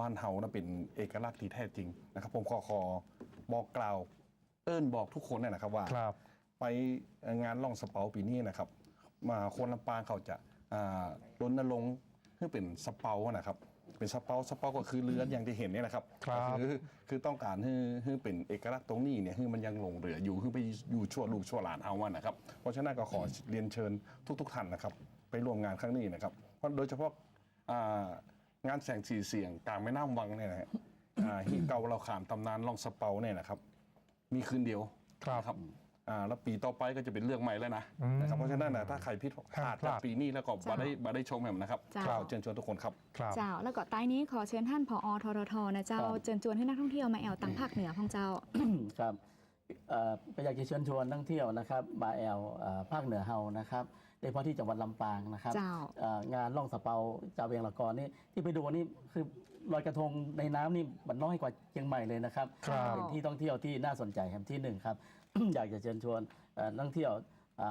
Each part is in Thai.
บ้านเฮานะเป็นเอกลักษณ์ที่แท้จริงนะครับ ผมขอขอบอกกล่าวเอิ้นบอกทุกคนเนี่ยนะครับว่าครับไปงานล่องสเปาปีนี้นะครับ มาคนลำปางเขาจะอ่ารณรงค์ให้เป็นสเปานะครับ เป็นสเปาสเปาก็คือเรืออย่างที่เห็นเนี่ยนะครับครับก็คือคือต้องการให้ให้เป็นเอกลักษณ์ตรงนี้เนี่ยให้มันยังหลงเหลืออยู่ให้ไปอยู่ชั่วลูกชั่วหลานเอาวันนะครับ เพราะฉะนั้นก็ขอเรียนเชิญทุก ๆ ท่านนะครับ ไปร่วมงานครั้งนี้นะครับเพราะโดยเฉพาะอ่า งานแสงสีเสียงกลางแม่น้ำวังเนี่ยนะฮะอ่าฮิเกาเราขามตำนานล่องสเปาเนี่ยนะครับ มีคืนเดียวครับ นะครับอ่าแล้วปีต่อไปก็จะเป็นเรื่องใหม่แล้วนะนะครับเพราะฉะนั้นนะถ้าใครพิดพลาดห้ามพลาด จากปีนี้แล้วก็มาได้มาได้ชมแหมนะครับจ้าขอเชิญชวนทุกคนครับ ครับ เจ้า แล้วก็ใต้นี้ขอเชิญท่านผอทรทนะเจ้า ครับเชิญชวนให้นักท่องเที่ยวมาแอวตังภาคเหนือของเจ้า ครับเอ่อ ก็อยากจะเชิญชวนนักท่องเที่ยวนะครับมาแอลเอ่อภาคเหนือเฮานะครับโดยเฉพาะที่จังหวัดลำปางนะครับเจ้าเอ่องานล่องสะเปาเจ้าเวียงละกรนี่ที่ไปดูนี่คือลอยกระทงในน้ำนี่มันน้อยกว่าเชียงใหม่เลยนะครับครับเป็นที่ท่องเที่ยวที่น่าสนใจแห่งที่หนึ่งครับ อยากจะเชิญชวนเอ่อนักท่องเที่ยวอ่า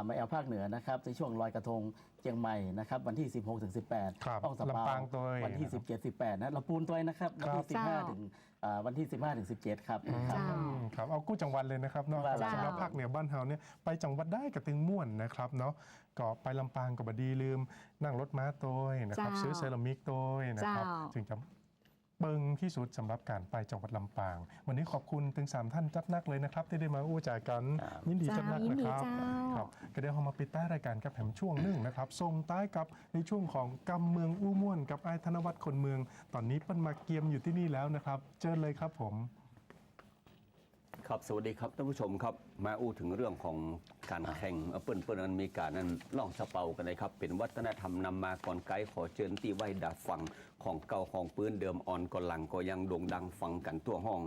มาแอลภาคเหนือนะครับในช่วงลอยกระทงเชียงใหม่นะครับวันที่ 16ถึง18ครับล่องสะเปาลำปางตัวเองวันที่ 17 18นะเราปูนตัวเองนะครับวันที่เจ้า15ถึงอ่าวันที่ 15ถึง17 ครับครับเจ้าอืมครับเอากู้จังหวัดเลยนะครับเนาะเจ้าสำหรับภาคเหนือบ้านเฮาเนี่ยไปจังหวัดได้กับตึงม่วนนะครับเนาะก็ไปลำปางกับบดีลืม นั่งรถม้าโตัวนะครับเจ้าซื้อเซรามิกโตัวนะครับเจ้าจึงจะ เบิงที่สุดสำหรับการไปจังหวัดลำปาง วันนี้ขอบคุณถึงสามท่านจัดนักเลยนะครับ ที่ได้มาอู้จ่ากันยินดีจัดนักเจ้ายินนะดีครับเจ้าครับก็เดี๋ยวเรามาปิดใต้รายการกับแผมช่วงหนึ่งนะครับส่งใต้กับในช่วงของกำเมืองอู้ม่วน กับไอ้ธนวัฒน์คนเมือง ตอนนี้เปิ้นมาเกียมอยู่ที่นี่แล้วนะครับ เจอเลยครับผม ครับสวัสดีครับท่านผู้ชมครับ มาอู้ถึงเรื่องของการแข่งเปิ้ลเปิ้ลนั้นมีการนั้นล่องสะเปากันนะครับ เป็นวัฒนธรรมนำมาก่อนไกด์ขอเชิญที่ไหวดาดฟังของเก่าของปืนเดิมอ่อนก่อนหลังก็ยังโด่งดังฟังกันทั่วห้อง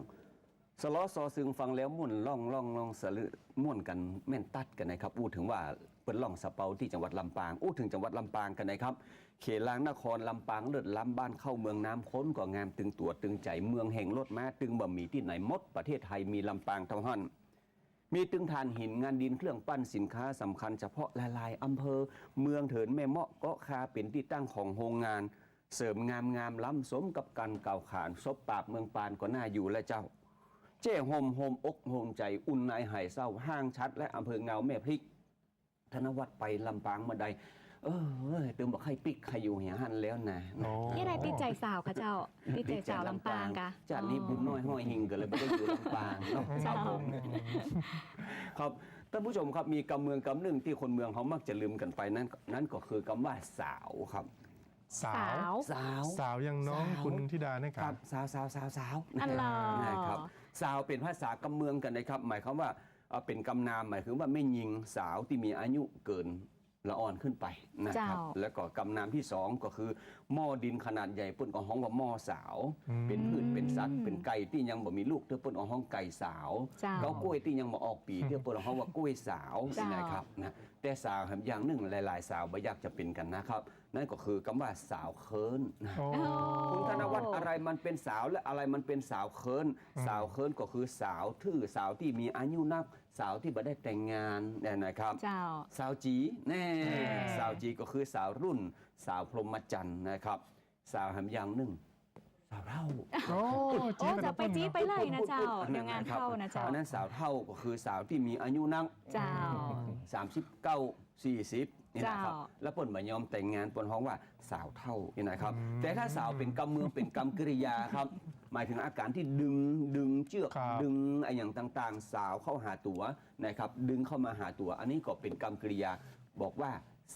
สล้อซอซึงฟังแล้วม่วนล่องล่องล่องสะลือม่วนกันแม่นตัดกันนะครับอู้ถึงว่าเปิ้นล่องสะเปาที่จังหวัดลำปางอู้ถึงจังหวัดลำปางกันนะครับเขลางนครลำปางเลิศล้ำบ้านเข้าเมืองน้ำค้นก็งามตึงตัวตึงใจเมืองแห่งรถม้าตึงบะหมี่ที่ไหนมดประเทศไทยมีลำปางเท่าหันมีตึงทานหินงานดินเครื่องปั้นสินค้าสำคัญเฉพาะละลายอำเภอ เมืองเถินแม่เมาะเกาะคาเป็นที่ตั้งของโรงงาน เสริมงามงามล้ำสมกับการเก่าขานซบปราบเมืองปานก็น่าอยู่และเจ้า เจ้โฮมโฮมอกโฮมใจอุ่นนายหายเศร้าห้างชัด และอำเภอเงาแม่พริก ธนวัฒน์ไปลำปางเมื่อใด เออเว้ยตึงบอกให้ปิกใครอยู่เหียหันแล้วนะโอ้นี่อะไรติดใจสาวคะเจ้าติดใจสาวลำปางกะจากนี้บุญน้อยห้อยหิงกันเลยไม่ได้อยู่ลำปางเนาะครับผมครับท่านผู้ชมครับมีกำเมืองกำหนึ่งที่คนเมืองเขามักจะลืมกันไปนั่นนั่นก็คือกำว่าสาวครับสาสาววสาวสาวยังน้องสาวคุณธิดาเนี่ยคครัรับบสาวสาวสาวสาวอันเหรอนะครับ สาวเป็นภาษากำเมืองกันนะครับ หมายความว่าเอ่อเป็นกำนามหมายถึงว่าไม่ยิงสาวที่มีอายุเกินละอ่อนขึ้นไปนะครับเจ้าแล้วก็กำนามที่สองก็คือหม้อดินขนาดใหญ่ปุ่นก็ห้องว่าหม้อสาวอืมเป็นพืชเป็นสัตว์เป็นไก่ที่ยังบ่มีลูกเท่าปุ่นเอาห้องไก่สาวเจ้าเกากล้วยที่ยังบ่ออกปีเท่าปุ่นเอาห้องว่ากล้วยสาวเจ้านนะครับนะแต่สาวครับอย่างหนึ่งหลาย ๆ สาวบ่อยากจะเป็นกันนะครับ นั่นก็คือคำว่าสาวเคินนะโอ้คุณธนวัฒน์อะไรมันเป็นสาวและอะไรมันเป็นสาวเคินสาวเคินก็คือสาวทื่อสาวที่มีอายุนักสาวที่บ่ได้แต่งงานเนี่ยนะครับ เจ้า สาวจีแน่แน่สาวจีก็คือสาวรุ่น สาวพรหมจรรย์นะครับ สาวแหมอย่างหนึ่งสาวเท่าโอ้โอ้จี๊ดจะไปจี้ไปเลยนะเจ้าอัเดี๋ยวงานเข้านะเจ้า อันนั้นสาวเท่าก็คือสาวที่มีอายุนักเจ้า39 40 นี่นะครับเจ้าแล้วเปิ่นมายอมแต่งงานเปิ่นฮ้องว่าสาวเท่านี่นะครับ แต่ถ้าสาวเป็นกำเมืองเป็นกรรมกริยาครับ หมายถึงอาการที่ดึงดึงเชือกครับดึงไอ้อย่างต่างๆ สาวเข้าหาตัวนะครับ ดึงเข้ามาหาตัว อันนี้ก็เป็นกรรมกริยาบอกว่า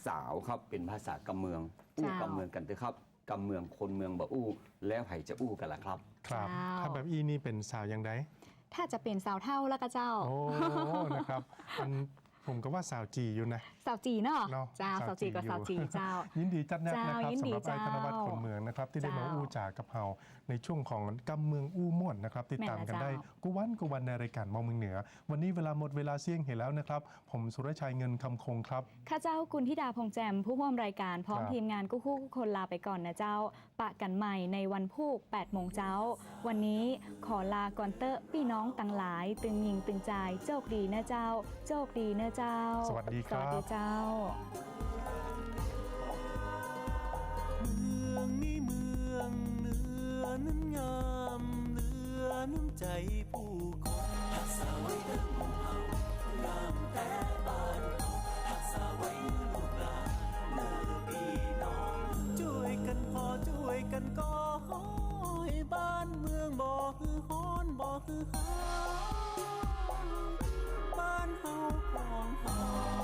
สาวครับเป็นภาษากำเมืองอู้เจ้ากำเมืองกันเถอะครับกำเมืองคนเมืองบ่อู้ แล้วไผจะอู้กันล่ะครับ ครับเจ้าถ้าแบบอีนี่เป็นสาวยังไงถ้าจะเป็นสาวเท่าแล้วก็เจ้า โอ้ นะครับอัน ผมก็ว่าสาวจีอยู่นะสาวจีเนาะเนาะเจ้าสาวจีกับอยู่สาวจีเจ้า ยินดีจัดนักนะครับเจ้ายินสำดีหรับไอ้ธนวัฒน์เจ้าคนเมืองนะครับ ที่ได้มาเจ้าอู้จ่ากับเฮาในช่วงของกำเมืองอู้ม่วนนะครับ ติดตามกันได้แม่นแล้วเจ้ากูวันกูวันในรายการมองเมืองเหนือ วันนี้เวลาหมดเวลาเสี่ยงเห็นแล้วนะครับ ผมสุรชัยเงินคำคงครับข้าเจ้ากุลธิดาพงษ์แจมผู้ร่วมรายการพร้อมครับทีมงานกู้คู่คนลาไปก่อนนะเจ้า ปะกันใหม่ในวันพุก8โมงเจ้า วันนี้ขอลาก่อนเตอะพี่น้องตังหลาย ตึงยิงตึงใจายโชคดีนะเจ้าโชคดีนะจ้า สวัสดีครับ สวัสดีเจ้า เมืองนี้เมืองเนื้อนั้นงามเนื้อน้ำใจผู้คนหักษาไว้เดิมหมู่เฮางามแต่บ้านทักษาไว้ลูกหลานเนื้อปีน้องช่วยกันพอช่วยกันก็ให้บ้านเมืองบ่คือฮ้อนบ่คือหา oh.